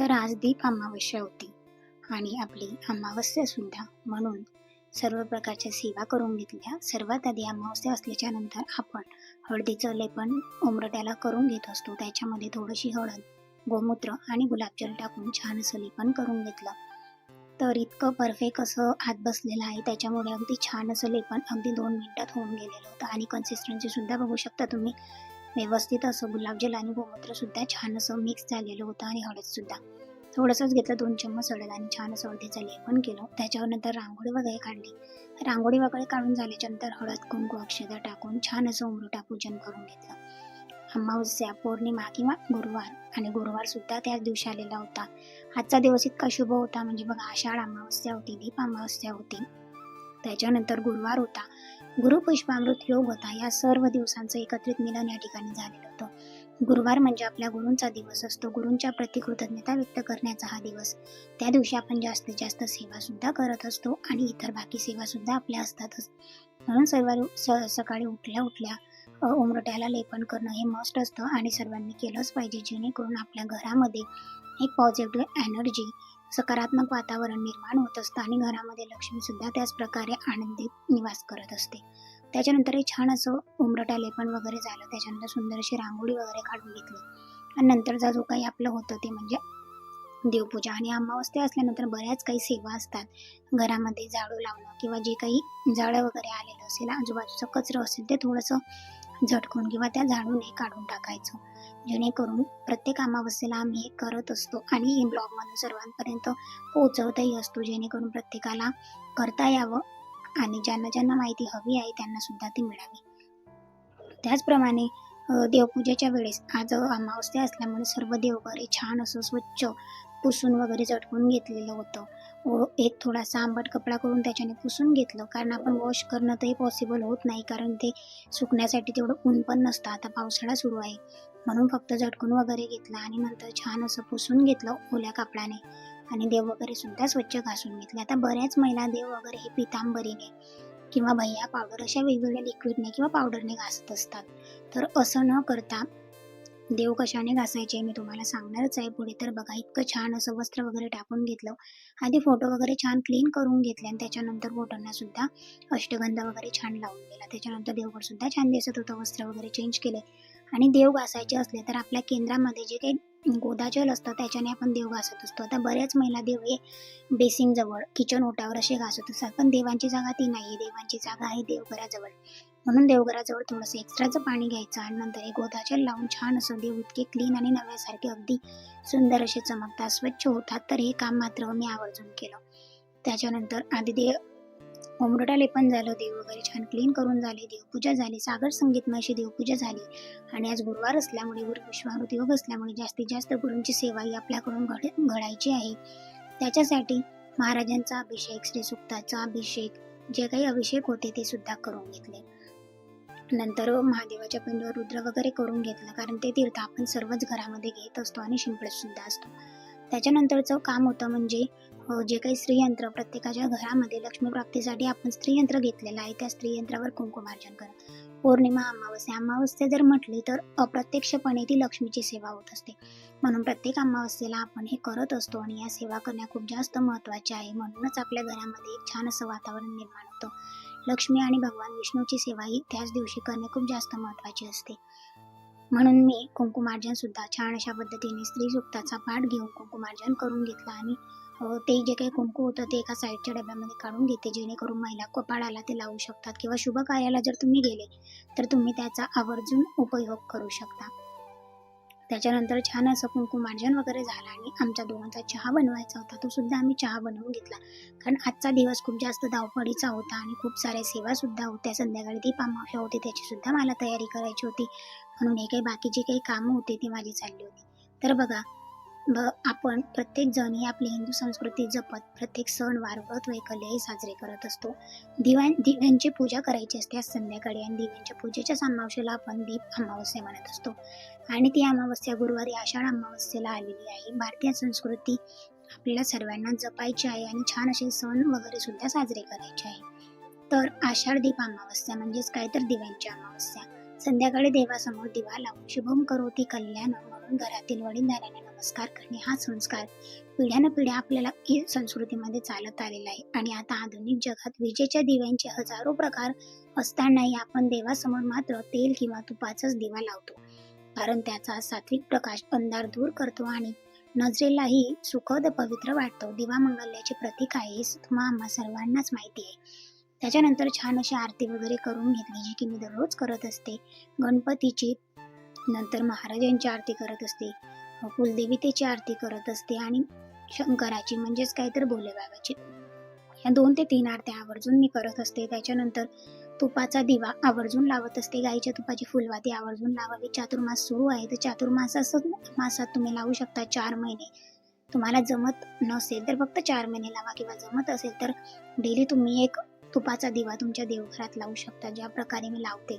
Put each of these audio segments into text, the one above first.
तर आज दीप अमावस्या होती आणि आपली अमावस्या सुद्धा म्हणून सर्व प्रकारच्या सेवा करून घेतल्या. सर्वात आधी अमावस्या असल्याच्या नंतर आपण हळदीचं लेपन उमरट्याला करून घेत असतो. त्याच्यामध्ये थोडीशी हळद गोमूत्र आणि गुलाबजल टाकून छान असं लेपन करून घेतलं. तर इतकं परफेक्ट असं हात बसलेलं आहे. त्याच्यामुळे अगदी छान असं लेपन अगदी दोन मिनटात होऊन गेलेलं होतं. आणि कन्सिस्टन्सीसुद्धा बघू शकता तुम्ही. व्यवस्थित असं गुलाबजल आणि गोमूत्र सुद्धा छान असं मिक्स झालेलं होतं आणि हळद सुद्धा. थोडंसंच घेतलं दोन चम्मच हळद आणि छान असं हळदीचं लेपन केलं. त्याच्यावर नंतर रांगोळी वगैरे काढली. रांगोळी वगैरे काढून झाल्याच्यानंतर हळद कुंकू अक्षदा टाकून छान असं उमरुटा पूजन करून घेतलं. अमावस्या पौर्णिमा किंवा गुरुवार आणि गुरुवार सुद्धा त्याच दिवशी आलेला होता. आजचा दिवस इतका शुभ होता. म्हणजे बघा आषाढ अमावस्या होती दीप अमावस्या होती. त्याच्यानंतर गुरुवार होता. गुरुपुष्पामृत योग होता या सर्व दिवसांचं एकत्रित मिलन या ठिकाणी झालेलं होतं. गुरुवार म्हणजे आपल्या गुरूंचा दिवस असतो. गुरूंच्या प्रति कृतज्ञता व्यक्त करण्याचा हा दिवस. त्या दिवशी आपण जास्तीत जास्त सेवासुद्धा करत असतो आणि इतर बाकी सेवासुद्धा आपल्या असतातच म्हणून सर्व स सकाळी उठल्या उठल्या उमरट्याला लेपन करणं हे मस्ट असतं आणि सर्वांनी केलंच पाहिजे जेणेकरून आपल्या घरामध्ये एक पॉझिटिव्ह एनर्जी सकारात्मक वातावरण निर्माण होत असतं आणि घरामध्ये लक्ष्मी सुद्धा त्याच प्रकारे आनंदित निवास करत असते. त्याच्यानंतर हे छान असं उमरटा लेपण वगैरे झालं. त्याच्यानंतर सुंदर अशी रांगोळी वगैरे काढून घेतली. आणि नंतरचा जो काही आपलं होतं ते म्हणजे देवपूजा. आणि अमावस्या असल्यानंतर बऱ्याच काही सेवा असतात. घरामध्ये झाडू लावणं किंवा जे काही झाडं वगैरे आलेलं असेल आजूबाजूचं कचरं असेल ते थोडंसं झटकून किंवा त्या झाडूने काढून टाकायचं. जेणेकरून प्रत्येक अमावस्येला आम्ही हे करत असतो आणि हे ब्लॉगमधून सर्वांपर्यंत पोहोचवतही असतो जेणेकरून प्रत्येकाला करता यावं आणि ज्यांना ज्यांना माहिती हवी आहे त्यांना सुद्धा ती मिळावी. त्याचप्रमाणे देवपूजेच्या वेळेस आज अमावस्या असल्यामुळे सर्व देवघरे छान असं स्वच्छ पुसून वगैरे झटकून घेतलेलं होतं. व एक थोडासा आंबट कपडा करून त्याच्याने पुसून घेतलं. कारण आपण वॉश करणं तरी पॉसिबल होत नाही. कारण ते सुकण्यासाठी तेवढं ऊन पण नसतं. आता पावसाळा सुरू आहे. म्हणून फक्त झटकून वगैरे घेतलं आणि नंतर छान असं पुसून घेतलं ओल्या कापडाने आणि देव वगैरे सुद्धा स्वच्छ घासून घेतले. आता बऱ्याच महिला देव वगैरे हे पितांबरीने किंवा भैया पावडर अशा वेगवेगळ्या लिक्विडने किंवा पावडरने घासत असतात. तर असं न करता देव कशाने घासायचे मी तुम्हाला सांगणारच आहे. पुढे तर बघा इतकं छान असं वस्त्र वगैरे टाकून घेतलं. आधी फोटो वगैरे छान क्लीन करून घेतले आणि त्याच्यानंतर फोटोंना सुद्धा अष्टगंध वगैरे छान लावून दिला. त्याच्यानंतर देवगड सुद्धा छान दिसत होतं वस्त्र वगैरे चेंज केले. आणि देव घासायचे असले तर आपल्या केंद्रामध्ये जे काही गोदाजल असतं त्याच्याने आपण देव घासत असतो. आता बऱ्याच महिला देव हे बेसिंग जवळ किचन ओटावर असे घासत असतात. पण देवांची जागा ती नाही देवांची जागा आहे देवघराजवळ. म्हणून देवघराजवळ थोडंसं एक्स्ट्राचं पाणी घ्यायचं आणि नंतर एक गोदाजल लावून छान असं देव इतके क्लीन आणि नव्यासारखे अगदी सुंदर असे चमकतात स्वच्छ होतात. तर हे काम मात्र मी आवर्जून केलं. त्याच्यानंतर आधी देव उमरटा लेपन झालं देव वगैरे छान क्लीन करून झाले. देवपूजा झाली सागर संगीतमय अशी देवपूजा झाली. आणि आज गुरुवार असल्यामुळे गुरु विश्वामृत योग असल्यामुळे जास्तीत जास्त गुरूंची सेवा ही आपल्याकडून घड घडायची आहे. त्याच्यासाठी महाराजांचा अभिषेक श्री सुक्ताचा अभिषेक जे काही अभिषेक होते ते सुद्धा करून घेतले. नंतर महादेवाच्या पिंडीवर रुद्र वगैरे करून घेतलं. कारण ते तीर्थ आपण सर्वच घरामध्ये घेत असतो आणि शिंपडतसुद्धा असतो. त्याच्यानंतरचं काम होतं म्हणजे जे काही स्त्रीयंत्र प्रत्येकाच्या घरामध्ये लक्ष्मी प्राप्तीसाठी आपण स्त्रीयंत्र घेतलेलं आहे. त्या स्त्रीयंत्रावर कुंकुमार्जन करा पौर्णिमा अमावस्या. अमावस्या जर म्हटली तर अप्रत्यक्षपणे ती लक्ष्मीची सेवा होत असते. म्हणून प्रत्येक अमावस्येला आपण हे करत असतो आणि या सेवा करण्या खूप जास्त महत्त्वाच्या आहे. म्हणूनच आपल्या घरामध्ये एक छान असं वातावरण निर्माण होतं. लक्ष्मी आणि भगवान विष्णूची सेवा ही त्याच दिवशी करणे खूप जास्त महत्त्वाचे असते. म्हणून मी कुंकुमार्जन सुद्धा छान अशा पद्धतीने स्त्री सुक्ताचा पाठ घेऊन कुंकुमार्जन करून घेतलं आणि ते जे काही कुंकू होतं ते एका साईडच्या डब्यामध्ये काढून घेते जेणेकरून महिला कपाळाला ते लावू शकतात किंवा शुभ कार्याला जर तुम्ही गेले तर तुम्ही त्याचा आवर्जून उपयोग करू शकता. त्याच्यानंतर छान असं कुंकुमार्जन वगैरे झालं आणि आमच्या दोघांचा चहा बनवायचा होता. तो सुद्धा आम्ही चहा बनवून घेतला. कारण आजचा दिवस खूप जास्त धावपळीचा होता आणि खूप साऱ्या सेवासुद्धा होत्या. संध्याकाळी ती अमावस्या होती त्याचीसुद्धा मला तयारी करायची होती. म्हणून हे काही बाकीची काही कामं होती ती माझी चालली होती. तर बघा व आपण प्रत्येकजण ही आपली हिंदू संस्कृती जपत प्रत्येक सण वार व्रत वैकल्यही साजरे करत असतो. दिव्या दिव्यांची पूजा करायची असते आज संध्याकाळी आणि दिव्यांच्या पूजेच्या अमावस्येला आपण दीप अमावस्या म्हणत असतो. आणि ती अमावस्या गुरुवारी आषाढ अमावस्येला आलेली आहे. भारतीय संस्कृती आपल्याला सर्वांना जपायची आहे आणि छान असे सण वगैरे सुद्धा साजरे करायचे आहे. तर आषाढ दीप अमावस्या म्हणजेच काय तर दिव्यांची अमावस्या. संध्याकाळी देवासमोर दिवा लावून शुभम करोती कल्याण म्हणून घरातील वडीलधाऱ्यांना नमस्कार करणे हा संस्कार पिढ्यानपिढ्या आपल्याला संस्कृतीमध्ये चालत आलेला आहे. आणि आता आधुनिक जगात विजेच्या दिव्यांचे हजारो प्रकार असतानाही आपण देवासमोर मात्र तेल किंवा तुपाचाच दिवा लावतो. कारण त्याचा सात्विक प्रकाश अंधार दूर करतो आणि नजरेलाही सुखद पवित्र वाटतो. दिवा मंगल्याचे प्रतीक आहे हे तुम्हा आम्हा सर्वांनाच माहिती आहे. त्याच्यानंतर छान अशी आरती वगैरे करून घेतली जी की मी दररोज करत असते. गणपतीची नंतर महाराजांची आरती करत असते. कुलदेवितेची आरती करत असते आणि शंकराची म्हणजेच काय तर भोलेबाबाची या दोन ते तीन आरत्या आवर्जून मी करत असते. त्याच्यानंतर तुपाचा दिवा आवर्जून लावत असते. गाईच्या तुपाची फुलवाती आवर्जून लावावी. चातुर्मास सुरू आहे. तर चातुर्मास मासात तुम्ही लावू शकता चार महिने. तुम्हाला जमत नसेल तर फक्त चार महिने लावा किंवा जमत असेल तर डेली तुम्ही एक तुपाचा दिवा तुमच्या देवघरात लावू शकता. ज्या प्रकारे मी लावते.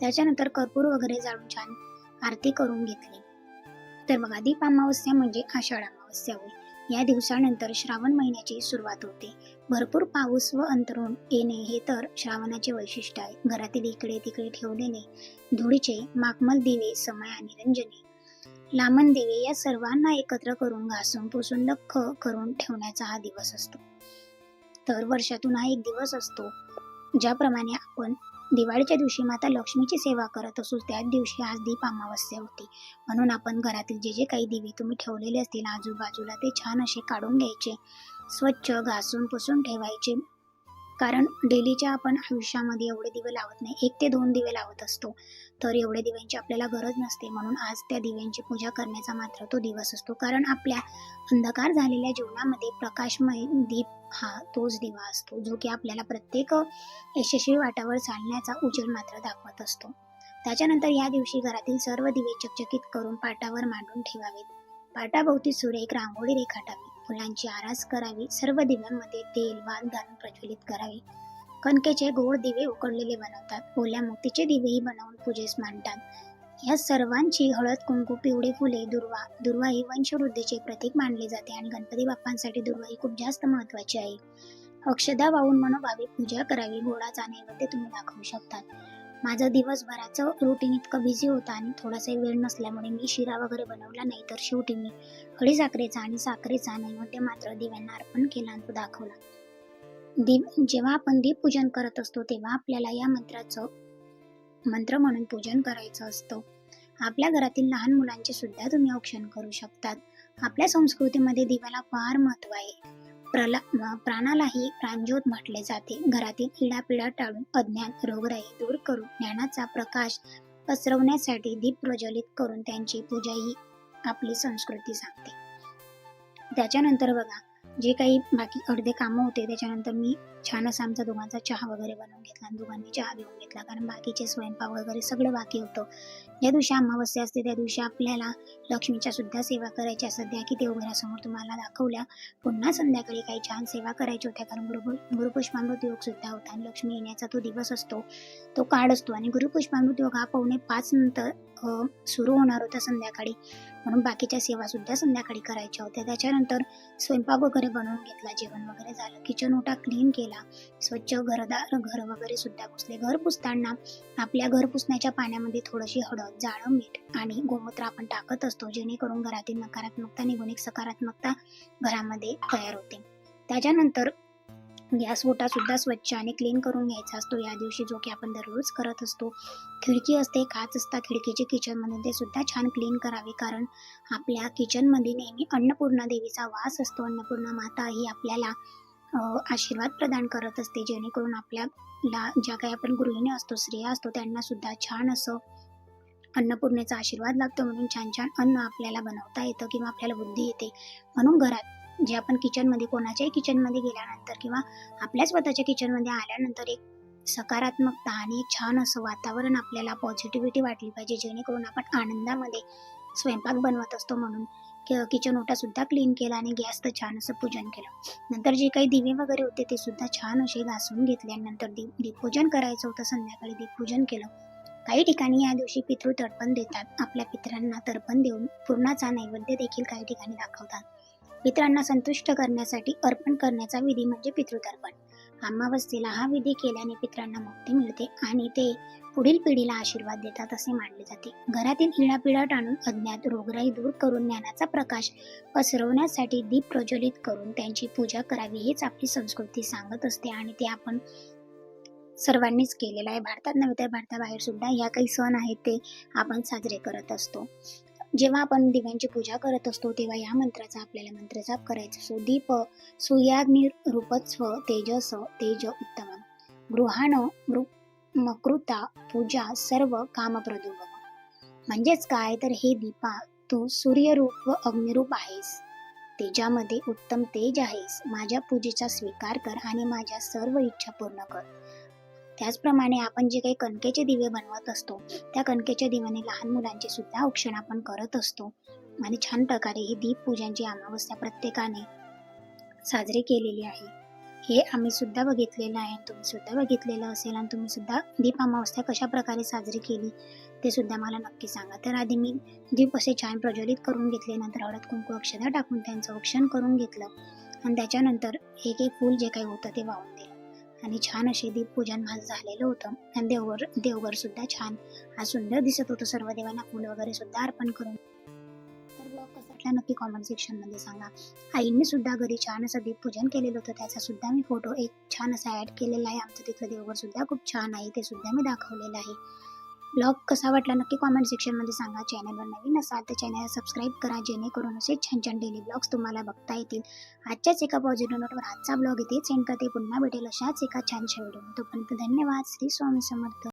त्याच्यानंतर कर्पूर वगैरे जाळून छान आरती करून घेतली. तर बघा दीप अमावस्या म्हणजे आषाढ अमावस्या होईल या दिवसानंतर श्रावण महिन्याची सुरुवात होते. भरपूर पाऊस व अंतरून येणे हे तर श्रावणाचे वैशिष्ट्य आहे. घरातील इकडे तिकडे ठेवलेले धुळीचे माकमल दिवे समय आणि रंजने. लामण दिवे या सर्वांना एकत्र करून घासून पुसून लख करून ठेवण्याचा हा दिवस असतो. तर वर्षातून हा एक दिवस असतो. ज्याप्रमाणे आपण दिवाळीच्या दिवशी माता लक्ष्मीची सेवा करत असू त्याच दिवशी आज दीप अमावस्या होती. म्हणून आपण घरातील जे जे काही दिवे तुम्ही ठेवलेले असतील आजूबाजूला ते छान असे काढून घ्यायचे. स्वच्छ घासून पुसून ठेवायचे. कारण डेलीच्या आपण आयुष्यामध्ये एवढे दिवे लावत नाही. एक ते दोन दिवे लावत असतो. तर एवढे दिव्यांची आपल्याला गरज नसते. म्हणून आज त्या दिव्यांची पूजा करण्याचा मात्र तो दिवस असतो. कारण आपल्या अंधकार झालेल्या जीवनामध्ये प्रकाशमय दीप हा तोच दिवा असतो जो की आपल्याला प्रत्येक यशस्वी वाटावर चालण्याचा उजेड मात्र दाखवत असतो. त्याच्यानंतर या दिवशी घरातील सर्व दिवे चकचकीत करून पाटावर मांडून ठेवावेत. पाटाभोवती सुरेख रांगोळी रेखाटावी फुलांची आरास करावी सर्व दिव्यांमध्ये तेल वाद घालून प्रज्वलित करावे. कणकेचे गोड दिवे उकडलेले बनवतात. ओल्या मोतीचे दिवेही बनवून पूजेस मांडतात. या सर्वांची हळद कुंकू पिवळे फुले दुर्वा दुर्वा ही वंशवृद्धीचे प्रतीक मानले जाते आणि गणपती बाप्पांसाठी दुर्वा ही खूप जास्त महत्वाची आहे. अक्षदा वाहून मनोभावी पूजा करावी गोडाचा नैवेद्य तुम्ही दाखवू शकतात. माझं दिवसभराचं रुटीन इतकं बिझी होतं आणि थोडासा वेळ नसल्यामुळे मी शिरा वगैरे बनवला नाही तर शेवटी मी खडी साखरेचा आणि साखरेचा नैवेद्य मात्र दिव्यांना अर्पण केला आणि तो दाखवला. दिव जेव्हा आपण दीपपूजन करत असतो तेव्हा आपल्याला या मंत्राचं मंत्र म्हणून पूजन करायचं असतं. आपल्या घरातील लहान मुलांचे सुद्धा तुम्ही औक्षण करू शकतात. आपल्या संस्कृतीमध्ये दिव्याला फार महत्त्व आहे. प्रला प्राणालाही प्राणज्योत म्हटले जाते. घरातील इडापिडा टाळून अज्ञान रोगराई दूर करून ज्ञानाचा प्रकाश पसरवण्यासाठी दीप प्रज्वलित करून त्यांची पूजा ही आपली संस्कृती सांगते. त्याच्यानंतर बघा जे काही बाकी अर्धे कामं होते त्याच्यानंतर मी छान असा आमचा दोघांचा चहा वगैरे बनवून घेतला आणि दोघांनी चहा घेऊन घेतला. कारण बाकीचे स्वयंपाक वगैरे सगळं बाकी होतं. ज्या दिवशी अमावस्या असते त्या दिवशी आपल्याला लक्ष्मीच्या सुद्धा सेवा करायच्या सध्या की देवघरासमोर तुम्हाला दाखवल्या. पुन्हा संध्याकाळी काही छान सेवा करायच्या होत्या. कारण गुरु गुरुपुष्पामृत योग सुद्धा होता आणि लक्ष्मी येण्याचा तो दिवस असतो तो काळ असतो. आणि गुरुपुष्पामृत योग हा पावणे पाच नंतर सुरू होणार होता संध्याकाळी. म्हणून बाकीच्या सेवा सुद्धा संध्याकाळी करायच्या होत्या. त्याच्यानंतर स्वयंपाक वगैरे बनवून घेतला जेवण वगैरे झालं. किचन ओटा क्लीन केला. स्वच्छ घरदार घर वगैरे सुद्धा पुसले. घर पुसताना आपल्या घर पुसण्याच्या पाण्यामध्ये थोडीशी हळद जाळं मीठ आणि गोमूत्र आपण टाकत असतो जेणेकरून घरातील नकारात्मकता निघून एक सकारात्मकता घरामध्ये तयार होते. त्याच्यानंतर गॅस ओटा सुद्धा स्वच्छ आणि क्लीन करून घ्यायचा असतो. या दिवशी जो की आपण दररोज करत असतो खिडकी असते काच असतात खिडकीचे किचनमध्ये ते सुद्धा छान क्लीन करावे कारण आपल्या किचनमध्ये नेहमी अन्नपूर्णा देवीचा वास असतो. अन्नपूर्णा माता ही आपल्याला आशीर्वाद प्रदान करत असते. जेणेकरून आपल्याला ज्या काही आपण गृहिणी असतो स्त्रिया असतो त्यांना सुद्धा छान असं अन्नपूर्णेचा आशीर्वाद लागतो म्हणून छान छान अन्न आपल्याला बनवता येतं किंवा आपल्याला बुद्धी येते. म्हणून घरात जे आपण किचनमध्ये कोणाच्याही किचनमध्ये गेल्यानंतर किंवा आपल्या स्वतःच्या किचनमध्ये आल्यानंतर एक सकारात्मकता आणि एक छान असं वातावरण आपल्याला पॉझिटिव्हिटी वाटली पाहिजे. जेणेकरून आपण आनंदामध्ये स्वयंपाक बनवत असतो. म्हणून किचन ओटा सुद्धा क्लीन केला आणि गॅसचं छान असं पूजन केलं. नंतर जे काही दिवे वगैरे होते ते सुद्धा छान असे घासून घेतले आणि नंतर दीप दीपपूजन करायचं होतं संध्याकाळी दीपपूजन केलं. काही ठिकाणी या दिवशी पितृ तर्पण देतात. आपल्या पितरांना तर्पण देऊन पूर्णाचा नैवेद्य देखील काही ठिकाणी दाखवतात. पितरांना संतुष्ट करण्यासाठी अर्पण करण्याचा विधी म्हणजे पितृतर्पण अमावस्येला हा विधी केल्याने पित्रांना मुक्ती मिळते आणि ते पुढील पिढीला आशीर्वाद देतात असे मानले जाते. घरातील इडापिडा टाळून अज्ञात रोगराई दूर करून ज्ञानाचा प्रकाश पसरवण्यासाठी दीप प्रज्वलित करून त्यांची पूजा करावी हेच आपली संस्कृती सांगत असते आणि ते आपण सर्वांनीच केलेलं आहे. भारतात नव्हे तर भारताबाहेर सुद्धा या काही सण आहेत ते आपण साजरे करत असतो. जेव्हा आपण दिव्यांची पूजा करत असतो तेव्हा या मंत्राचा आपल्याला मंत्रजाप करायचा असतो. दीप सूर्याग्नी रूपस्व तेजस तेज उत्तम गृहाण मकृता पूजा सर्व कामप्रदुभ म्हणजेच काय? तर हे दीपा तू सूर्यरूप व अग्निरूप आहेस. तेजामध्ये उत्तम तेज आहेस. माझ्या पूजेचा स्वीकार कर आणि माझ्या सर्व इच्छा पूर्ण कर. त्याचप्रमाणे आपण जे काही कणकेचे दिवे बनवत असतो त्या कणकेच्या दिव्याने लहान मुलांचे सुद्धा औक्षण आपण करत असतो. आणि छान प्रकारे ही दीप पूजांची अमावस्या प्रत्येकाने साजरी केलेली आहे. हे आम्ही सुद्धा बघितलेलं आहे तुम्ही सुद्धा बघितलेलं असेल आणि तुम्ही सुद्धा दीप अमावस्या कशा प्रकारे साजरी केली ते सुद्धा मला नक्की सांगा. तर आधी मी दीप असे छान प्रज्वलित करून घेतले नंतर हळद कुंकू अक्षता टाकून त्यांचं औक्षण करून घेतलं. आणि त्याच्यानंतर एक एक फूल जे काही होतं ते वाहून दिलं. आणि छान असे दीपपूजन माझं झालेलं होतं. आणि देवघर देवघर सुद्धा छान आज सुंदर दिसत होतं. सर्व देवांना फुल वगैरे सुद्धा अर्पण करून. तर ब्लॉग कसा वाटला नक्की कॉमेंट सेक्शनमध्ये सांगा. आईने सुद्धा घरी छान असं दीपपूजन केलेलं होतं. त्याचा सुद्धा मी फोटो एक छान असा ऍड केलेला आहे. आमचं तिथलं देवघर सुद्धा खूप छान आहे. ते सुद्धा मी दाखवलेलं आहे. ब्लॉग कसा वाटला नक्की कॉमेंट सेक्शनमध्ये सांगा. चॅनलवर नवीन असाल तर चॅनल सबस्क्राईब करा जेणेकरून असे छान छान डेली ब्लॉग्स तुम्हाला बघता येतील. आजच्याच एका पॉझिटिव्ह नोटवर आजचा ब्लॉग इथे सेंड करते. पुन्हा भेटेल अशाच एका छानशा व्हिडिओ तोपर्यंत धन्यवाद. श्री स्वामी समर्थ.